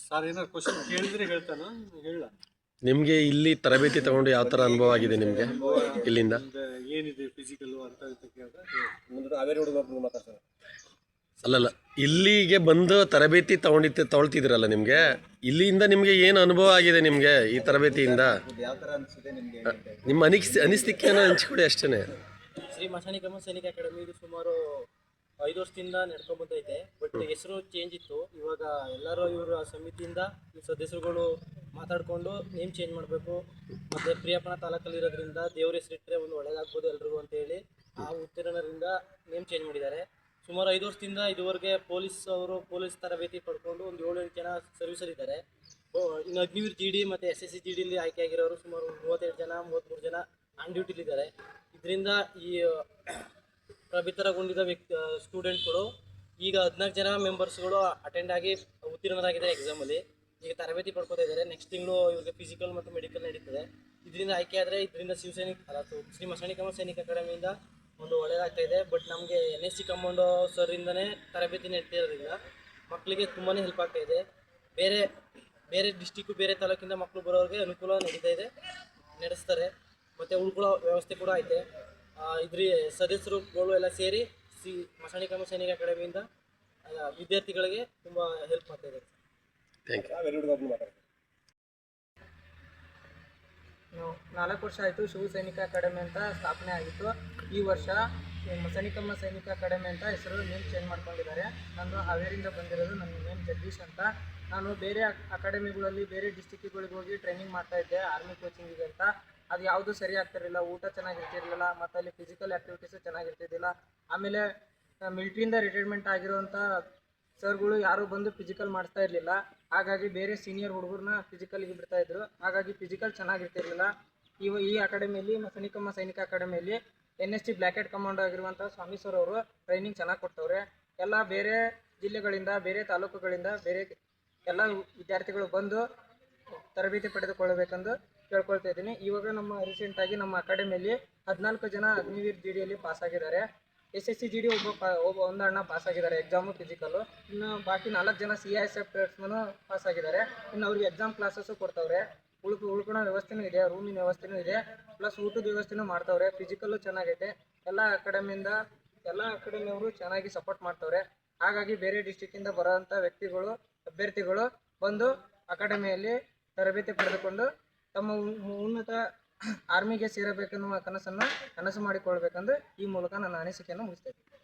Sir ಏನಾರು question ಕೇಳಿದ್ರೆ ಹೇಳ್ತಾನ? ಹೇಳ. ನಿಮಗೆ ಇಲ್ಲಿ ತರಬೇತಿ ತಗೊಂಡು ಯಾವ ಥರ ಅನುಭವ ಆಗಿದೆ ನಿಮಗೆ ಇಲ್ಲಿಂದ? ಏನಿದೆ ಫಿಸಿಕಲ್ ಅಂತ ಅಂತ ಕೇಳಿದ್ರೆ ಅಲ್ಲಲ್ಲ ಇಲ್ಲಿಗೆ ಬಂದು ತರಬೇತಿ ತಗೊಂಡಿತ್ತು ತಗೊಳ್ತಿದ್ರಲ್ಲ ನಿಮಗೆ? ಇಲ್ಲಿಂದ ನಿಮಗೆ ಏನು ಅನುಭವ ಆಗಿದೆ ನಿಮಗೆ ಈ ತರಬೇತಿಯಿಂದ? ಯಾವ ಥರ ಅನಿಸಿದೆ ನಿಮಗೆ ನಿಮ್ಮ ಅನಿಸ್ ಅನಿಸ್ತಿಕೆಯನ್ನು ಹಂಚಿಕೊಡಿ ಅಷ್ಟೇ ಶ್ರೀ ಮಸಾಣಿಕಮ್ಮ ಸೈನಿಕ ಅಕಾಡೆಮಿ ಇದು ಸುಮಾರು ಐದು ವರ್ಷದಿಂದ ನಡ್ಕೊಂಡ್ ಬಂದೈತೆ. ಬಟ್ ಹೆಸರು ಚೇಂಜ್ ಇತ್ತು. ಇವಾಗ ಎಲ್ಲರೂ ಇವರ ಸಮಿತಿಯಿಂದ ಈ ಸದಸ್ಯರುಗಳು ಮಾತಾಡಿಕೊಂಡು ನೇಮ್ ಚೇಂಜ್ ಮಾಡಬೇಕು. ಮತ್ತು ಪ್ರಿಯಪ್ಪನ ತಾಲೂಕಲ್ಲಿರೋದ್ರಿಂದ ದೇವ್ರ ಹೆಸರಿಟ್ಟರೆ ಒಂದು ಒಳ್ಳೇದಾಗ್ಬೋದು ಎಲ್ರಿಗೂ ಅಂತ ಹೇಳಿ ಆ ಉತ್ತೀರ್ಣರಿಂದ ನೇಮ್ ಚೇಂಜ್ ಮಾಡಿದ್ದಾರೆ. ಸುಮಾರು ಐದು ವರ್ಷದಿಂದ ಇದುವರೆಗೆ ಪೊಲೀಸ್ ಅವರು ಪೊಲೀಸ್ ತರಬೇತಿ ಪಡ್ಕೊಂಡು ಒಂದು ಏಳು ಎಂಟು ಜನ ಸರ್ವಿಸಲ್ಲಿದ್ದಾರೆ ಇನ್ನು ಅಗ್ನಿವೀರ್ ಜಿ ಡಿ ಮತ್ತು ಎಸ್ ಎಸ್ ಸಿ ಜಿ ಡಿಲಿ ಆಯ್ಕೆಯಾಗಿರೋರು ಸುಮಾರು ಮೂವತ್ತೆರಡು ಜನ ಮೂವತ್ತ್ಮೂರು ಜನ ಆನ್ ಡ್ಯೂಟಿಲಿದ್ದಾರೆ ಇದರಿಂದ ಈ, ಪ್ರಭಿತರಗೊಂಡಿದ್ದ ವ್ಯಕ್ತಿ ಸ್ಟೂಡೆಂಟ್ಗಳು ಈಗ ಹದಿನಾಲ್ಕು ಜನ ಮೆಂಬರ್ಸ್ಗಳು ಅಟೆಂಡ್ ಆಗಿ ಉತ್ತೀರ್ಣರಾಗಿದ್ದಾರೆ ಎಕ್ಸಾಮಲ್ಲಿ ಈಗ ತರಬೇತಿ ಪಡ್ಕೋತಾ ಇದ್ದಾರೆ. ನೆಕ್ಸ್ಟ್ ತಿಂಗಳು ಇವ್ರಿಗೆ ಫಿಸಿಕಲ್ ಮತ್ತು ಮೆಡಿಕಲ್ ನಡೀತದೆ. ಇದರಿಂದ ಆಯ್ಕೆ ಆದರೆ ಇದರಿಂದ ಶಿವಸೈನಿಕ ಅಲ್ಲ ಶ್ರೀ ಮಸಾಣಿಕಮ್ಮ ಸೈನಿಕ ಅಕಾಡೆಮಿಯಿಂದ ಒಂದು ಒಳ್ಳೆಯದಾಗ್ತಾ ಇದೆ. ಬಟ್ ನಮಗೆ ಎನ್ ಎಸ್ ಸಿ ಕಮಾಂಡೋ ಸರಿಂದನೇ ತರಬೇತಿ ನಡೀತಿರೋದ್ರಿಂದ ಮಕ್ಕಳಿಗೆ ತುಂಬಾ ಹೆಲ್ಪ್ ಆಗ್ತಾ ಇದೆ. ಬೇರೆ ಬೇರೆ ಡಿಸ್ಟಿಕ್ಕು ಬೇರೆ ತಾಲೂಕಿಂದ ಮಕ್ಕಳು ಬರೋರಿಗೆ ಅನುಕೂಲ ನಡೀತಾ ಇದೆ. ನಡೆಸ್ತಾರೆ. ಮತ್ತು ಉಳ್ಕೊಳ್ಳೋ ವ್ಯವಸ್ಥೆ ಕೂಡ ಐತೆ. ಇದ್ರಿ, ಸದಸ್ಯರುಗಳು ಎಲ್ಲ ಸೇರಿ ಸಿ ಮಸಾಣಿಕಮ್ಮ ಸೈನಿಕ ಅಕಾಡೆಮಿಯಿಂದ ವಿದ್ಯಾರ್ಥಿಗಳಿಗೆ ತುಂಬ ಹೆಲ್ಪ್ ಮಾಡ್ತಾ ಇದ್ದಾರೆ. ನಾಲ್ಕು ವರ್ಷ ಆಯಿತು ಶಿವ ಸೈನಿಕ ಅಕಾಡೆಮಿ ಅಂತ ಸ್ಥಾಪನೆ ಆಗಿತ್ತು. ಈ ವರ್ಷ ಸನಿಕಮ್ಮ ಸೈನಿಕಮ್ಮ ಸೈನಿಕ ಅಕಾಡೆಮಿ ಅಂತ ಹೆಸರು ನೇಮ್ ಚೇಂಜ್ ಮಾಡ್ಕೊಂಡಿದ್ದಾರೆ. ನಾನು ಹಾವೇರಿಂದ ಬಂದಿರೋದು ನನ್ನ ನೇಮ್ ಜಗದೀಶ್ ಅಂತ. ನಾನು ಬೇರೆ ಅಕಾಡೆಮಿಗಳಲ್ಲಿ ಬೇರೆ ಡಿಸ್ಟಿಕ್ಗಳಿಗೆ ಹೋಗಿ ಟ್ರೈನಿಂಗ್ ಮಾಡ್ತಾ ಇದ್ದೆ ಆರ್ಮಿ ಕೋಚಿಂಗಿಗೆ ಅಂತ. ಅದು ಯಾವುದು ಸರಿ ಆಗ್ತಿರಲಿಲ್ಲ ಊಟ ಚೆನ್ನಾಗಿರ್ತಿರ್ಲಿಲ್ಲ ಮತ್ತು ಅಲ್ಲಿ ಫಿಸಿಕಲ್ ಆ್ಯಕ್ಟಿವಿಟೀಸು ಚೆನ್ನಾಗಿರ್ತಿದ್ದಿಲ್ಲ. ಆಮೇಲೆ ಮಿಲ್ಟ್ರಿಯಿಂದ ರಿಟೈರ್ಮೆಂಟ್ ಆಗಿರುವಂಥ ಸರ್ಗಳು ಯಾರೂ ಬಂದು ಫಿಸಿಕಲ್ ಮಾಡಿಸ್ತಾ ಇರಲಿಲ್ಲ. ಹಾಗಾಗಿ ಬೇರೆ ಸೀನಿಯರ್ ಹುಡುಗರನ್ನ ಫಿಸಿಕಲ್ಗೆ ಬಿಡ್ತಾ ಇದ್ರು. ಹಾಗಾಗಿ ಫಿಸಿಕಲ್ ಚೆನ್ನಾಗಿರ್ತಿರ್ಲಿಲ್ಲ. ಇವ ಈ ಅಕಾಡೆಮಿಯಲ್ಲಿ ಸನಿಕಮ್ಮ ಸೈನಿಕ ಅಕಾಡೆಮಿಯಲ್ಲಿ N S T black cat command ಆಗಿರುವಂಥ ಸ್ವಾಮಿ ಸರ್ ಅವರು ಟ್ರೈನಿಂಗ್ ಚೆನ್ನಾಗಿ ಕೊಡ್ತವ್ರೆ. ಎಲ್ಲ ಬೇರೆ ಜಿಲ್ಲೆಗಳಿಂದ, ಬೇರೆ ತಾಲೂಕುಗಳಿಂದ, ಬೇರೆ ಎಲ್ಲ ವಿದ್ಯಾರ್ಥಿಗಳು ಬಂದು ತರಬೇತಿ ಪಡೆದುಕೊಳ್ಳಬೇಕೆಂದು ಕೇಳ್ಕೊಳ್ತಾ ಇದ್ದೀನಿ. ಇವಾಗ ನಮ್ಮ ರೀಸೆಂಟಾಗಿ ನಮ್ಮ ಅಕಾಡೆಮಿಯಲ್ಲಿ ಹದಿನಾಲ್ಕು ಜನ ಅಗ್ನಿವೀರ್ ಜಿ ಡಿಯಲ್ಲಿ ಪಾಸ್ ಆಗಿದ್ದಾರೆ. S S C G D ಒಬ್ಬ ಪಾ ಒಬ್ಬ ಒಂದು ಅಣ್ಣ ಪಾಸ್ ಆಗಿದ್ದಾರೆ ಎಕ್ಸಾಮು ಫಿಸಿಕಲು ಇನ್ನು ಬಾಕಿ ನಾಲ್ಕು ಜನ C I S F pass ಆಗಿದ್ದಾರೆ. ಇನ್ನು ಅವ್ರಿಗೆ ಎಕ್ಸಾಮ್ ಕ್ಲಾಸಸ್ಸು ಕೊಡ್ತವ್ರೆ. ಉಳ್ಕೊ ಉಳ್ಕೊಳೋ ವ್ಯವಸ್ಥೆನೂ ಇದೆ ರೂಮಿನ ವ್ಯವಸ್ಥೆನೂ ಇದೆ. ಪ್ಲಸ್ ಊಟದ ವ್ಯವಸ್ಥೆನೂ ಮಾಡ್ತವ್ರೆ. ಫಿಸಿಕಲ್ಲು ಚೆನ್ನಾಗೈತೆ. ಎಲ್ಲ ಅಕಾಡೆಮಿಯಿಂದ ಎಲ್ಲ ಅಕಾಡೆಮಿಯವರು ಚೆನ್ನಾಗಿ ಸಪೋರ್ಟ್ ಮಾಡ್ತವ್ರೆ. ಹಾಗಾಗಿ ಬೇರೆ ಡಿಸ್ಟಿಕ್ಕಿಂದ ಬರೋವಂಥ ವ್ಯಕ್ತಿಗಳು, ಅಭ್ಯರ್ಥಿಗಳು ಬಂದು ಅಕಾಡೆಮಿಯಲ್ಲಿ ತರಬೇತಿ ಪಡೆದುಕೊಂಡು ತಮ್ಮ ಉನ್ನತ ಆರ್ಮಿಗೆ ಸೇರಬೇಕೆನ್ನುವ ಕನಸನ್ನು ಕನಸು ಮಾಡಿಕೊಳ್ಬೇಕಂದ್ರೆ ಈ ಮೂಲಕ ನನ್ನ ಅನಿಸಿಕೆಯನ್ನು ಮುಗಿಸ್ತೇನೆ.